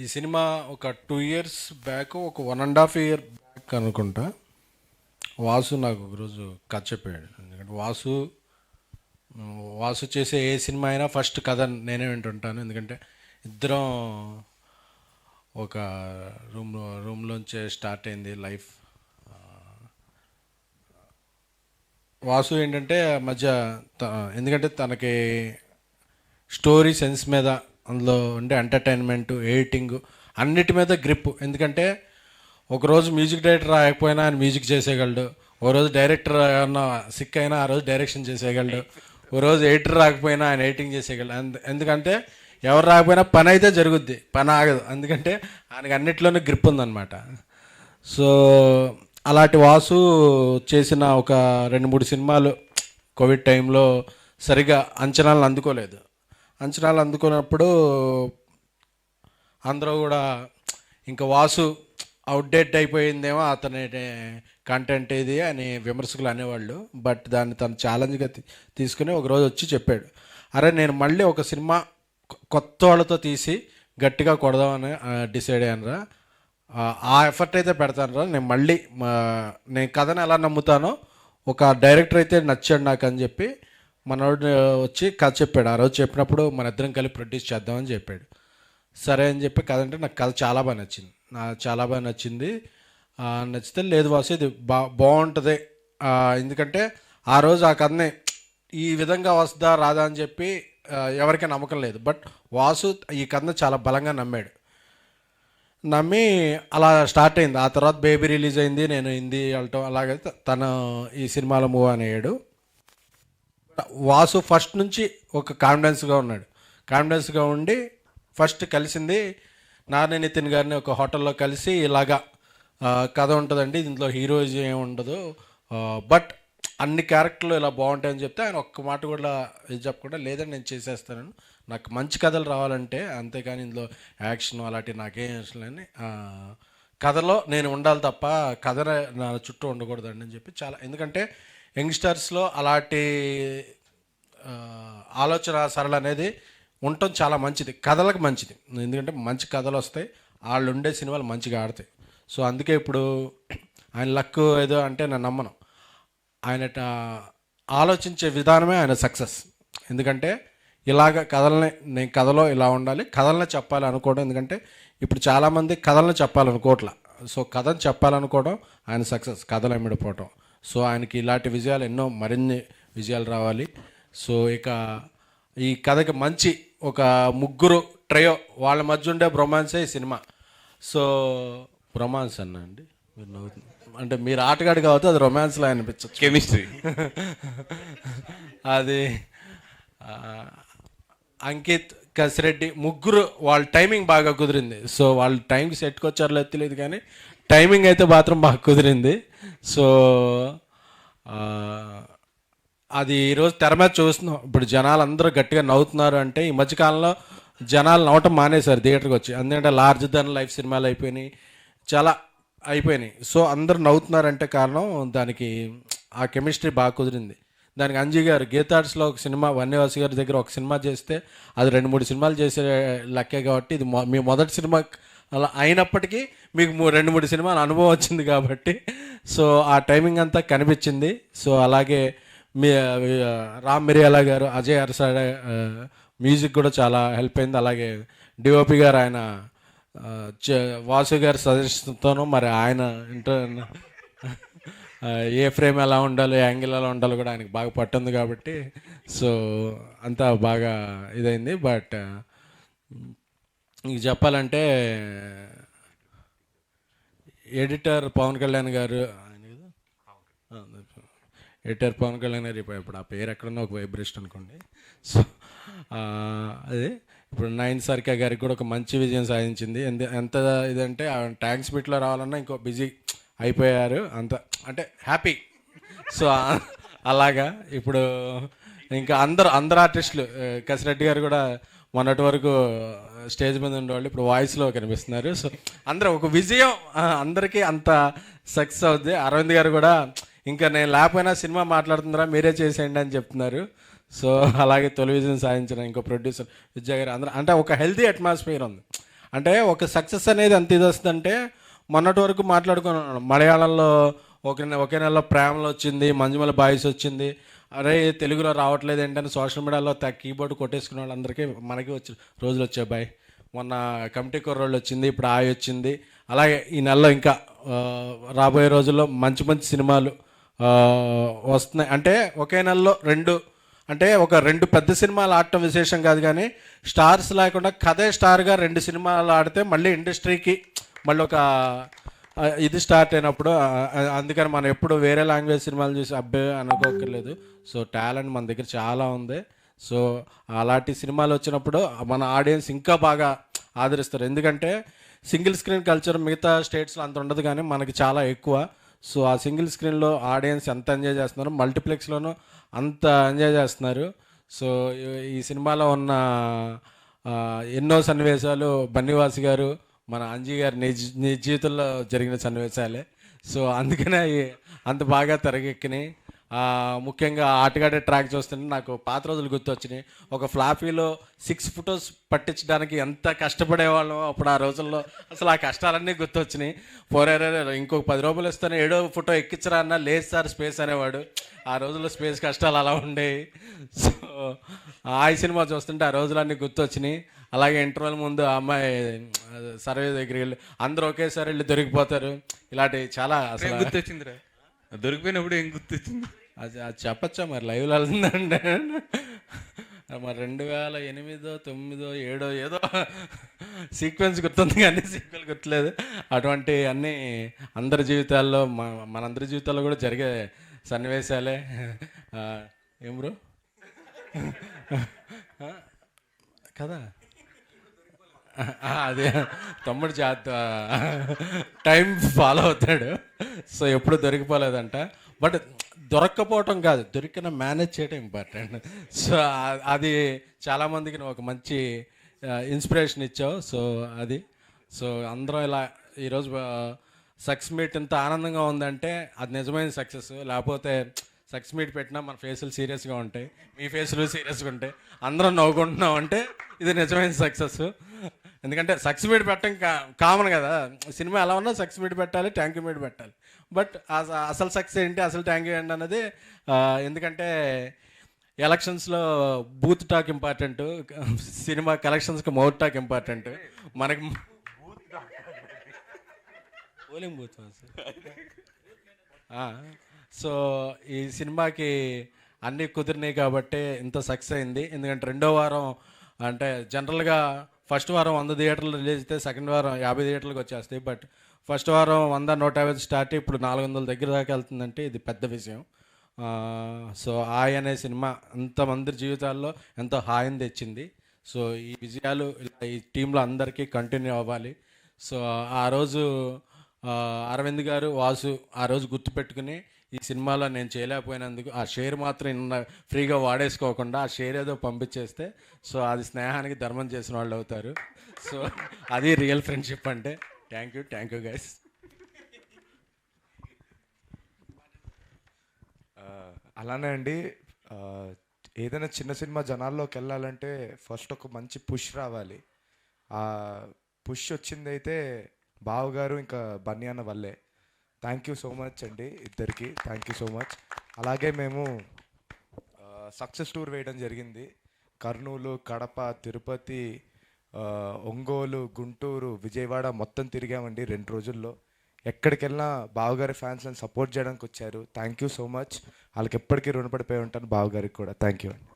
ఈ సినిమా ఒక two years back ఒక one and half year back అనుకుంటా. వాసు నాకు ఒకరోజు కథ చెప్పాడు. ఎందుకంటే వాసు వాసు చేసే ఏ సినిమా అయినా ఫస్ట్ కథ నేనే వింటుంటాను. ఎందుకంటే ఇద్దరం ఒక రూమ్ రూమ్లోంచే స్టార్ట్ అయింది లైఫ్. వాసు ఏంటంటే మధ్య త- ఎందుకంటే తనకి స్టోరీ సెన్స్ మీద అందులో ఉండే ఎంటర్టైన్మెంట్ ఎడిటింగ్ అన్నిటి మీద గ్రిప్ ఎందుకంటే ఒకరోజు మ్యూజిక్ డైరెక్టర్ రాకపోయినా ఆయన మ్యూజిక్ చేసేయగలడు. ఓ రోజు డైరెక్టర్ ఏమన్నా సిక్ అయినా ఆ రోజు డైరెక్షన్ చేసేయగలడు. ఓ రోజు ఎడిటర్ రాకపోయినా ఆయన ఎడిటింగ్ చేసేయగలడు. ఎందుకంటే ఎవరు రాకపోయినా పని అయితే జరుగుద్ది. పని ఆగదు. ఎందుకంటే ఆయనకి అన్నిట్లోనే గ్రిప్ ఉందన్నమాట. సో అలాంటి వాసు చేసిన ఒక రెండు మూడు సినిమాలు కోవిడ్ టైంలో సరిగా అంచనాలను అందుకోలేదు. అంచనాలు అందుకున్నప్పుడు అందరూ కూడా ఇంకా వాసు అవుట్డేట్ అయిపోయిందేమో అతని కంటెంట్ ఇది అని విమర్శకులు అనేవాళ్ళు. బట్ దాన్ని తను ఛాలెంజ్గా తీసుకుని ఒకరోజు వచ్చి చెప్పాడు. అరే నేను మళ్ళీ ఒక సినిమా కొత్త వాళ్ళతో తీసి గట్టిగా కొడదామని డిసైడ్ అయ్యానురా ఆ, ఎఫర్ట్ అయితే పెడతానరా నేను మళ్ళీ మా- నేను కథను ఎలా నమ్ముతానో ఒక డైరెక్టర్ అయితే నచ్చాడు నాకు అని చెప్పి మనోడు వచ్చి కథ చెప్పాడు. ఆ రోజు చెప్పినప్పుడు మన ఇద్దరం కలిపి ప్రొడ్యూస్ చేద్దామని చెప్పాడు. సరే అని చెప్పి కథ అంటే నాకు కథ చాలా బాగా నచ్చింది. నా చాలా బాగా నచ్చింది. నచ్చితే లేదు వాసు ఇది బా బాగుంటుంది. ఎందుకంటే ఆ రోజు ఆ కథని ఈ విధంగా వస్తుందా రాదా అని చెప్పి ఎవరికీ నమ్మకం లేదు. బట్ వాసు ఈ కథను చాలా బలంగా నమ్మాడు. నమ్మి అలా స్టార్ట్ అయింది. ఆ తర్వాత బేబీ రిలీజ్ అయింది. నేను హిందీ వెళ్ళటం అలాగే తను ఈ సినిమాలో మూవ్ అయ్యాడు. వాసు ఫస్ట్ నుంచి ఒక కాన్ఫిడెన్స్గా ఉన్నాడు. కాన్ఫిడెన్స్గా ఉండి ఫస్ట్ కలిసింది నాని నితిన్ గారిని ఒక హోటల్లో కలిసి ఇలాగా కథ ఉంటుందండి. దీంట్లో హీరోయిజం ఏమి ఉండదు. బట్ అన్ని క్యారెక్టర్లు ఇలా బాగుంటాయని చెప్తే ఆయన ఒక్క మాట కూడా ఇది చెప్పకుండా లేదని నేను చేసేస్తాను. నాకు మంచి కథలు రావాలంటే అంతేకాని ఇందులో యాక్షన్ అలాంటివి నాకేం ఇష్టం లేని కథలో నేను ఉండాలి తప్ప కథ నా చుట్టూ ఉండకూడదండి అని చెప్పి చాలా ఎందుకంటే యంగ్స్టర్స్లో అలాంటి ఆలోచన సరళ అనేది ఉండటం చాలా మంచిది. కథలకు మంచిది. ఎందుకంటే మంచి కథలు వస్తాయి. వాళ్ళు ఉండే సినిమాలు మంచిగా ఆడతాయి. సో అందుకే ఇప్పుడు ఆయన లక్ ఏదో అంటే నేను నమ్మను. ఆయన ఆలోచించే విధానమే ఆయన సక్సెస్. ఎందుకంటే ఇలాగ కథల్ని నేను కథలో ఇలా ఉండాలి కథల్ని చెప్పాలి అనుకోవడం. ఎందుకంటే ఇప్పుడు చాలామంది కథలను చెప్పాలనుకోవట్లా. సో కథను చెప్పాలనుకోవడం ఆయన సక్సెస్ కథలు అమ్మిడిపోవటం సో ఆయనకి ఇలాంటి విజయాలు ఎన్నో మరిన్ని విజయాలు రావాలి. సో ఇక ఈ కథకి మంచి ఒక ముగ్గురు ట్రయో వాళ్ళ మధ్య ఉండే బ్రొమాన్సే ఈ సినిమా. సో రొమాన్స్ అన్న అండి. మీరు. అంటే మీరు ఆటగాడు కావచ్చు అది రొమాన్స్లో అనిపించచ్చు. కెమిస్ట్రీ అది అంకిత్ కసిరెడ్డి ముగ్గురు వాళ్ళ టైమింగ్ బాగా కుదిరింది. సో వాళ్ళ టైంకి సెట్కి వచ్చారో తెలియదు కానీ టైమింగ్ అయితే మాత్రం బాగా కుదిరింది. సో అది ఈరోజు తెర మీద చూస్తున్నాం. ఇప్పుడు జనాలు అందరూ గట్టిగా నవ్వుతున్నారు అంటే ఈ మధ్యకాలంలో జనాలు నవ్వటం మానేశారు థియేటర్కి వచ్చి. ఎందుకంటే లార్జ్ దన్ లైఫ్ సినిమాలు అయిపోయినాయి. చాలా అయిపోయినాయి. సో అందరూ నవ్వుతున్నారంటే కారణం దానికి ఆ కెమిస్ట్రీ బాగా కుదిరింది. దానికి అంజీ గారు గీతార్ట్స్లో ఒక సినిమా వన్యవాసి గారి దగ్గర ఒక సినిమా చేస్తే అది రెండు మూడు సినిమాలు చేసే లెక్కే కాబట్టి ఇది మొ- మీ మొదటి సినిమా అలా అయినప్పటికీ మీకు రెండు మూడు సినిమాల అనుభవం వచ్చింది కాబట్టి సో ఆ టైమింగ్ అంతా కనిపించింది. సో అలాగే మీ రామ్ మిరియాలా గారు అజయ్ అరసాడ మ్యూజిక్ కూడా చాలా హెల్ప్ అయింది. అలాగే డిఓపి గారు ఆయన వాసు గారి సజెషన్తోనూ మరి ఆయన ఇంటర్ ఏ ఫ్రేమ్ ఎలా ఉండాలి యాంగిల్ ఎలా ఉండాలో కూడా ఆయనకు బాగా పట్టుంది కాబట్టి సో అంతా బాగా ఇదైంది. బట్ ఇంక చెప్పాలంటే ఎడిటర్ పవన్ కళ్యాణ్ గారు ఆయన ఎడిటర్ పవన్ కళ్యాణ్ గారు ఇప్పుడు ఆ పేరు ఎక్కడన్నా ఒక వైబ్రేషన్ అనుకోండి. సో అదే ఇప్పుడు నైన్ సర్కా గారికి కూడా ఒక మంచి విజయం సాధించింది. ఎంత ఎంత ఇదంటే ట్యాంక్స్ మీట్లో రావాలన్నా ఇంకో బిజీ అయిపోయారు. అంత అంటే హ్యాపీ. సో అలాగా. ఇప్పుడు ఇంకా అందరు అందరు ఆర్టిస్టులు కసిరెడ్డి గారు కూడా మొన్నటి వరకు స్టేజ్ మీద ఉండేవాళ్ళు ఇప్పుడు వాయిస్లో కనిపిస్తున్నారు. సో అందరూ ఒక విజయం అందరికీ అంత సక్సెస్ అవుద్ది. అరవింద్ గారు కూడా ఇంకా నేను లేకపోయినా సినిమా మాట్లాడుతున్నారా మీరే చేసేయండి అని చెప్తున్నారు. సో అలాగే టెలివిజన్ సాధించిన ఇంకో ప్రొడ్యూసర్ విద్యా గారు అందరూ అంటే ఒక హెల్తీ అట్మాస్ఫియర్ ఉంది. అంటే ఒక సక్సెస్ అనేది ఎంత ఇది వస్తుందంటే మొన్నటి వరకు మాట్లాడుకున్నాను మలయాళంలో ఒక నె- ఒకే నెలలో ప్రేమలు వచ్చింది మంజుమల బాయ్స్ వచ్చింది అరే తెలుగులో రావట్లేదు ఏంటని సోషల్ మీడియాలో కీబోర్డ్ కొట్టేసుకున్న వాళ్ళందరికీ మనకి వచ్చి రోజులు వచ్చాయి బాయ్. మొన్న కమిటీ కుర్రోళ్ళు వచ్చింది ఇప్పుడు ఆయి వచ్చింది. అలాగే ఈ నెలలో ఇంకా రాబోయే రోజుల్లో మంచి మంచి సినిమాలు వస్తున్నాయి. అంటే ఒకే నెలలో రెండు అంటే ఒక రెండు పెద్ద సినిమాలు ఆడటం విశేషం కాదు కానీ స్టార్స్ లేకుండా కథే స్టార్గా రెండు సినిమాలు ఆడితే మళ్ళీ ఇండస్ట్రీకి మళ్ళీ ఒక ఇది స్టార్ట్ అయినప్పుడు అందుకని మనం ఎప్పుడు వేరే లాంగ్వేజ్ సినిమాలు చూసి అబ్బే అనుకోకర్లేదు సో టాలెంట్ మన దగ్గర చాలా ఉంది. సో అలాంటి సినిమాలు వచ్చినప్పుడు మన ఆడియన్స్ ఇంకా బాగా ఆదరిస్తారు. ఎందుకంటే సింగిల్ స్క్రీన్ కల్చర్ మిగతా స్టేట్స్లో అంత ఉండదు కానీ మనకి చాలా ఎక్కువ. సో ఆ సింగిల్ స్క్రీన్లో ఆడియన్స్ ఎంత ఎంజాయ్ చేస్తున్నారు మల్టీప్లెక్స్లోనూ అంత ఎంజాయ్ చేస్తున్నారు. సో ఈ- సినిమాలో ఉన్న ఎన్నో సన్నివేశాలు బన్నివాసి గారు మన అంజీ గారి నిజ నిజ జీవితంలో జరిగిన సన్నివేశాలే. సో అందుకనే అవి అంత బాగా తెరకెక్కినాయి. ముఖ్యంగా ఆటగాడే ట్రాక్ చూస్తుంటే నాకు పాత రోజులు గుర్తొచ్చినాయి. ఒక ఫ్లాఫీలో సిక్స్ ఫొటోస్ పట్టించడానికి ఎంత కష్టపడేవాళ్ళం అప్పుడు ఆ రోజుల్లో అసలు ఆ కష్టాలన్నీ గుర్తొచ్చినాయి. పోరారే ఇంకొక పది రూపాయలు ఇస్తాను ఏడో ఫోటో ఎక్కించరా అన్న లేదు సార్ స్పేస్ అనేవాడు. ఆ రోజుల్లో స్పేస్ కష్టాలు అలా ఉండేవి. సో ఆ సినిమా చూస్తుంటే ఆ రోజులన్నీ గుర్తొచ్చినాయి. అలాగే ఇంటర్వెల్ ముందు ఆ అమ్మాయి సర్వే దగ్గరికి వెళ్ళి అందరూ ఒకేసారి వెళ్ళి దొరికిపోతారు. ఇలాంటివి చాలా ఏం అసలు గుర్తొచ్చిందిరా? దొరికిపోయినప్పుడు ఏం గుర్తొచ్చింది? అది అది చెప్పచ్చా మరి? లైవ్లో వెళ్తుందంటే మరి రెండు వేల ఎనిమిదో తొమ్మిదో ఏడో ఏదో సీక్వెన్స్ గుర్తుంది కానీ సీక్వెల్ గుర్తులేదు. అటువంటి అన్నీ అందరి జీవితాల్లో మన మనందరి జీవితాల్లో కూడా జరిగే సన్నివేశాలే. ఏం బ్రో? కదా? అదే. తమ్ముడు జాత టైం ఫాలో అవుతాడు. సో ఎప్పుడు దొరికిపోలేదంట. బట్ దొరక్కపోవటం కాదు. దొరికిన మేనేజ్ చేయడం ఇంపార్టెంట్. సో అది చాలామందికి నువ్వు ఒక మంచి ఇన్స్పిరేషన్ ఇచ్చావు. సో అది. సో అందరం ఇలా ఈరోజు సక్సెస్ మీట్ ఇంత ఆనందంగా ఉందంటే అది నిజమైన సక్సెస్. లేకపోతే సక్సెస్ మీట్ పెట్టినా మన ఫేసులు సీరియస్గా ఉంటాయి. మీ ఫేసులు సీరియస్గా ఉంటాయి. అందరం నవ్వుకుంటున్నాం అంటే ఇది నిజమైన సక్సెస్. ఎందుకంటే సక్సెస్ మీట్ పెట్టడం కా కామన్ కదా. సినిమా ఎలా ఉన్నా సక్సెస్ పెట్టాలి ట్యాంక్ యూ పెట్టాలి. బట్ అసలు సక్సెస్ ఏంటి అసలు ట్యాంక్ యూ ఏంటి అన్నది ఎందుకంటే ఎలక్షన్స్లో బూత్ టాక్ ఇంపార్టెంట్ సినిమా కలెక్షన్స్కి మౌత్ టాక్ ఇంపార్టెంట్. మనకి పోలింగ్ బూత్ సో ఈ సినిమాకి అన్నీ కుదిరినాయి కాబట్టి ఇంత సక్సెస్ అయింది. ఎందుకంటే రెండో వారం అంటే జనరల్గా ఫస్ట్ వారం వంద థియేటర్లు రిలీజ్ అయితే సెకండ్ వారం యాభై థియేటర్లకు వచ్చేస్తాయి. బట్ ఫస్ట్ వారం వంద నూట యాభై స్టార్ట్ ఇప్పుడు నాలుగు వందల దగ్గర దాకా వెళ్తుందంటే ఇది పెద్ద విషయం. సో హాయ్ అనే సినిమా అంతమంది జీవితాల్లో ఎంతో హాయిని తెచ్చింది. సో ఈ విజయాలు ఇలా ఈ టీంలో అందరికీ కంటిన్యూ అవ్వాలి. సో ఆ రోజు అరవింద్ గారు వాసు ఆ రోజు గుర్తుపెట్టుకుని ఈ సినిమాలో నేను చేయలేకపోయినందుకు ఆ షేర్ మాత్రం ఇన్న ఫ్రీగా వాడేసుకోకుండా ఆ షేర్ ఏదో పంపించేస్తే సో అది స్నేహానికి ధర్మం చేసిన వాళ్ళు అవుతారు. సో అది రియల్ ఫ్రెండ్షిప్ అంటే. Thank you thank you guys అలానే అండి. ఏదైనా చిన్న సినిమా జనాల్లోకి వెళ్ళాలంటే ఫస్ట్ ఒక మంచి పుష్ రావాలి. ఆ పుష్ వచ్చిందైతే బావగారు ఇంకా బన్నీ అన్న వల్లే. థ్యాంక్ యూ సో మచ్ అండి ఇద్దరికి. థ్యాంక్ యూ సో మచ్ అలాగే మేము సక్సెస్ టూర్ వేయడం జరిగింది. కర్నూలు కడప తిరుపతి ఒంగోలు గుంటూరు విజయవాడ మొత్తం తిరిగామండి రెండు రోజుల్లో. ఎక్కడికి వెళ్ళినా బావగారి ఫ్యాన్స్ నన్ను సపోర్ట్ చేయడానికి వచ్చారు. థ్యాంక్ యూ సో మచ్ వాళ్ళకి ఎప్పటికీ రుణపడిపోయి ఉంటాను బావగారికి కూడా. థ్యాంక్ యూ అండి.